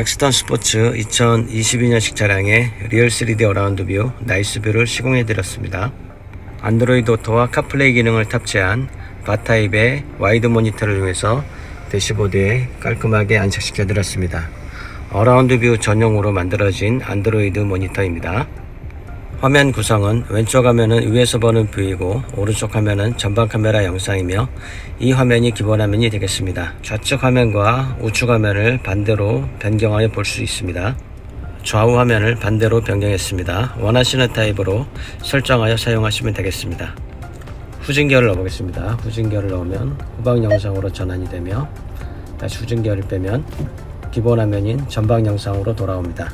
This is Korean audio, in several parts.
렉스턴 스포츠 2022년식 차량의 리얼 3D 어라운드 뷰 나이스 뷰를 시공해 드렸습니다. 안드로이드 오토와 카플레이 기능을 탑재한 바타입의 와이드 모니터를 이용해서 대시보드에 깔끔하게 안착시켜 드렸습니다. 어라운드 뷰 전용으로 만들어진 안드로이드 모니터입니다. 화면 구성은 왼쪽 화면은 위에서 보는 뷰이고 오른쪽 화면은 전방 카메라 영상이며 이 화면이 기본 화면이 되겠습니다. 좌측 화면과 우측 화면을 반대로 변경하여 볼 수 있습니다. 좌우 화면을 반대로 변경했습니다. 원하시는 타입으로 설정하여 사용하시면 되겠습니다. 후진기어를 넣어보겠습니다. 후진기어를 넣으면 후방 영상으로 전환이 되며 다시 후진기어를 빼면 기본 화면인 전방 영상으로 돌아옵니다.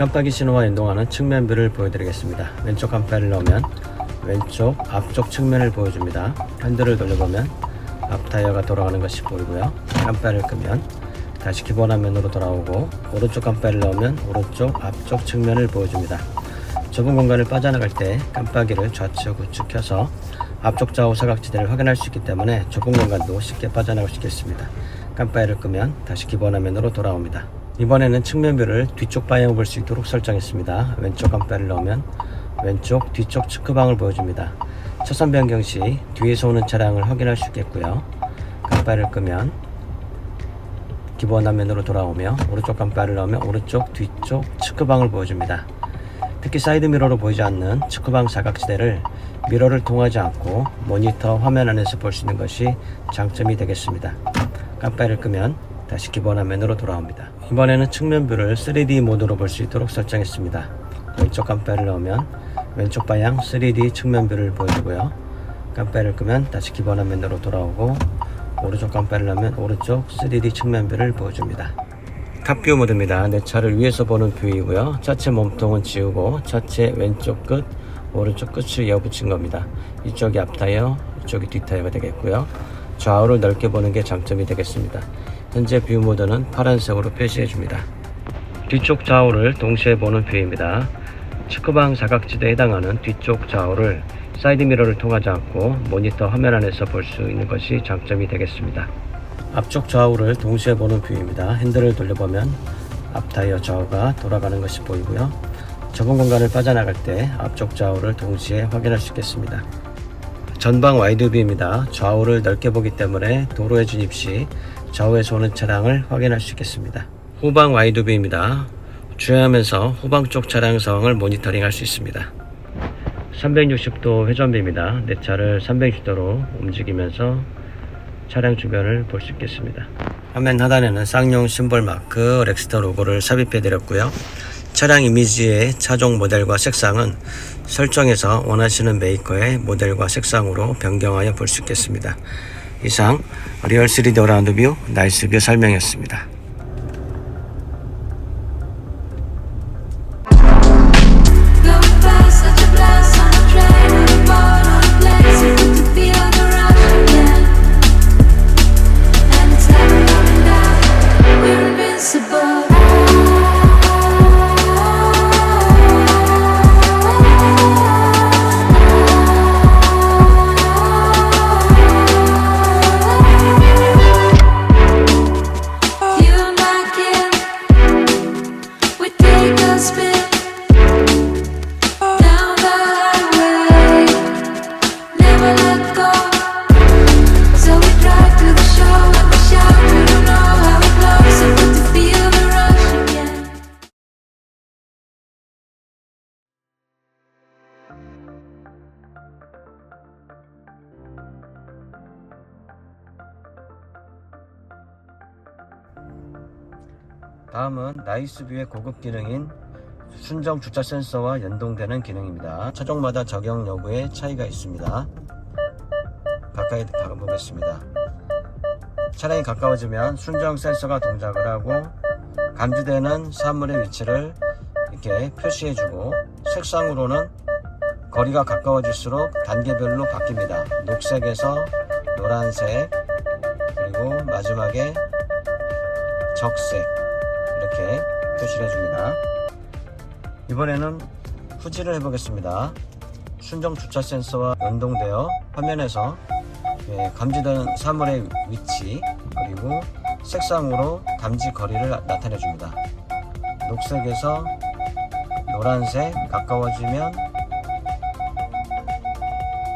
깜빡이 신호와 연동하는 측면뷰를 보여드리겠습니다. 왼쪽 깜빡이를 넣으면 왼쪽 앞쪽 측면을 보여줍니다. 핸들을 돌려보면 앞 타이어가 돌아가는 것이 보이고요. 깜빡이를 끄면 다시 기본 화면으로 돌아오고 오른쪽 깜빡이를 넣으면 오른쪽 앞쪽 측면을 보여줍니다. 좁은 공간을 빠져나갈 때 깜빡이를 좌측 우측 켜서 앞쪽 좌우 사각지대를 확인할 수 있기 때문에 좁은 공간도 쉽게 빠져나갈 수 있겠습니다. 깜빡이를 끄면 다시 기본 화면으로 돌아옵니다. 이번에는 측면뷰를 뒤쪽 방향을 볼 수 있도록 설정했습니다. 왼쪽 깜빡이를 넣으면 왼쪽 뒤쪽 측크방을 보여줍니다. 차선 변경 시 뒤에서 오는 차량을 확인할 수 있겠고요. 깜빡이를 끄면 기본 화면으로 돌아오며 오른쪽 깜빡이를 넣으면 오른쪽 뒤쪽 측크방을 보여줍니다. 특히 사이드 미러로 보이지 않는 측후방 사각지대를 미러를 통하지 않고 모니터 화면 안에서 볼 수 있는 것이 장점이 되겠습니다. 깜빡이를 끄면 다시 기본 화면으로 돌아옵니다. 이번에는 측면뷰를 3D 모드로 볼 수 있도록 설정했습니다. 왼쪽 깜빡이를 넣으면 왼쪽 방향 3D 측면뷰를 보여주고요. 깜빡이를 끄면 다시 기본 화면으로 돌아오고 오른쪽 깜빡이를 넣으면 오른쪽 3D 측면뷰를 보여줍니다. 탑뷰 모드입니다. 내 차를 위에서 보는 뷰이고요. 차체 몸통은 지우고 차체 왼쪽 끝, 오른쪽 끝을 이어붙인 겁니다. 이쪽이 앞타이어, 이쪽이 뒷타이어가 되겠고요. 좌우를 넓게 보는 게 장점이 되겠습니다. 현재 뷰 모드는 파란색으로 표시해 줍니다. 뒤쪽 좌우를 동시에 보는 뷰입니다. 측후방 사각지대에 해당하는 뒤쪽 좌우를 사이드 미러를 통하지 않고 모니터 화면 안에서 볼 수 있는 것이 장점이 되겠습니다. 앞쪽 좌우를 동시에 보는 뷰입니다. 핸들을 돌려보면 앞 타이어 좌우가 돌아가는 것이 보이고요. 좁은 공간을 빠져나갈 때 앞쪽 좌우를 동시에 확인할 수 있겠습니다. 전방 와이드 뷰입니다. 좌우를 넓게 보기 때문에 도로에 진입 시 좌우에서 오는 차량을 확인할 수 있겠습니다. 후방 와이드 뷰입니다. 주행하면서 후방 쪽 차량 상황을 모니터링 할 수 있습니다. 360도 회전비입니다. 내 차를 360도로 움직이면서 차량 주변을 볼 수 있겠습니다. 화면 하단에는 쌍용 심볼 마크 렉스터 로고를 삽입해 드렸고요. 차량 이미지의 차종 모델과 색상은 설정해서 원하시는 메이커의 모델과 색상으로 변경하여 볼 수 있겠습니다. 이상 리얼 3D 어라운드 뷰 나이스 뷰 설명이었습니다. 다음은 나이스뷰의 고급 기능인 순정 주차 센서와 연동되는 기능입니다. 차종마다 적용 여부에 차이가 있습니다. 가까이 가보겠습니다. 차량이 가까워지면 순정 센서가 동작을 하고 감지되는 사물의 위치를 이렇게 표시해주고 색상으로는 거리가 가까워질수록 단계별로 바뀝니다. 녹색에서 노란색 그리고 마지막에 적색 이렇게 표시를 해줍니다. 이번에는 후지를 해보겠습니다. 순정 주차 센서와 연동되어 화면에서 예, 감지되는 사물의 위치 그리고 색상으로 감지 거리를 나타내 줍니다. 녹색에서 노란색 가까워지면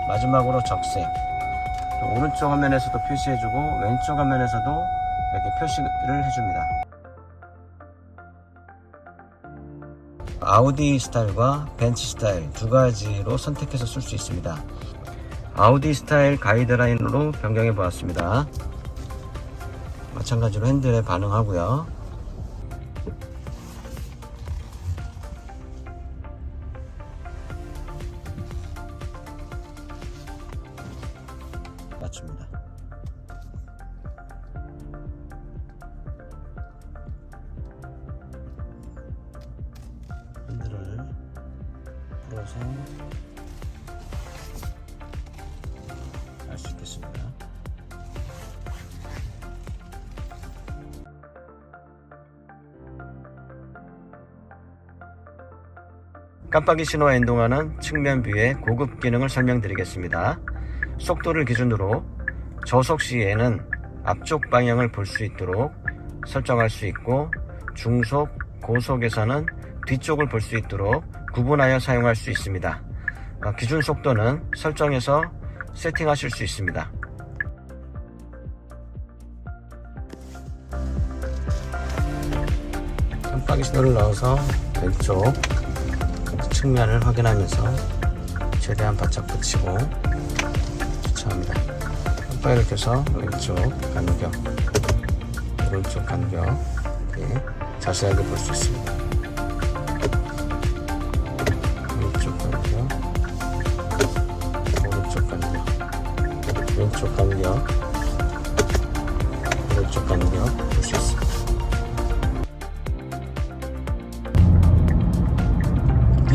마지막으로 적색 오른쪽 화면에서도 표시해주고 왼쪽 화면에서도 이렇게 표시를 해줍니다. 아우디 스타일과 벤츠 스타일 두 가지로 선택해서 쓸 수 있습니다. 아우디 스타일 가이드라인으로 변경해 보았습니다. 마찬가지로 핸들에 반응하고요. 맞춥니다. 깜빡이 신호와 연동하는 측면 뷰의 고급 기능을 설명드리겠습니다. 속도를 기준으로 저속 시에는 앞쪽 방향을 볼 수 있도록 설정할 수 있고 중속, 고속에서는 뒤쪽을 볼 수 있도록 구분하여 사용할 수 있습니다. 어, 기준 속도는 설정해서 세팅하실 수 있습니다. 깜빡이 신호를 넣어서 왼쪽 측면을 확인하면서 최대한 바짝 붙이고 주차합니다. 깜빡이를 켜서 왼쪽 간격, 오른쪽 간격 이렇게 자세하게 볼 수 있습니다. 왼쪽 간격, 오른쪽 간격, 왼쪽 간격,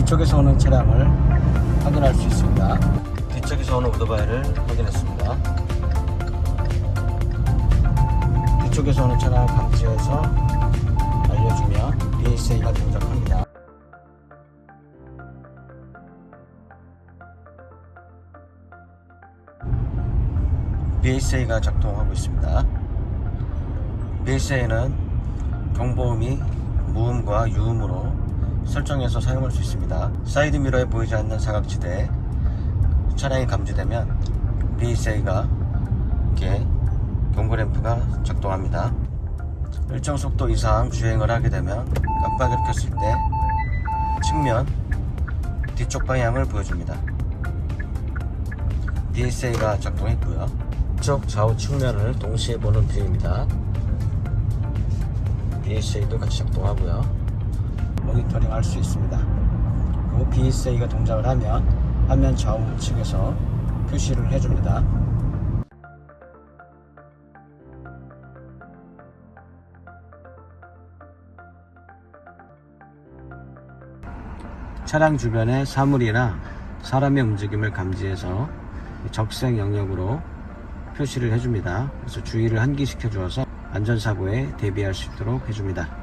뒤쪽에서 오는 차량을 확인할 수 있습니다. 뒤쪽에서 오는 오토바이를 확인했습니다. 뒤쪽에서 오는 차량을 감지해서 알려주면 BSA가 동작합니다. BSA가 작동하고 있습니다. BSA는 경보음이 무음과 유음으로 설정해서 사용할 수 있습니다. 사이드 미러에 보이지 않는 사각지대에 차량이 감지되면 BSA가 이렇게 경고 램프가 작동합니다. 일정 속도 이상 주행을 하게 되면 깜빡이를 켰을 때 측면 뒤쪽 방향을 보여줍니다. BSA가 작동했고요. 쪽 좌우 측면을 동시에 보는 뷰입니다. BSA도 같이 작동하고요. 모니터링 할 수 있습니다. 그 BSA가 동작을 하면 화면 좌우측에서 표시를 해줍니다. 차량 주변의 사물이나 사람의 움직임을 감지해서 적색 영역으로 표시를 해줍니다. 그래서 주의를 환기시켜 주어서 안전사고에 대비할 수 있도록 해줍니다.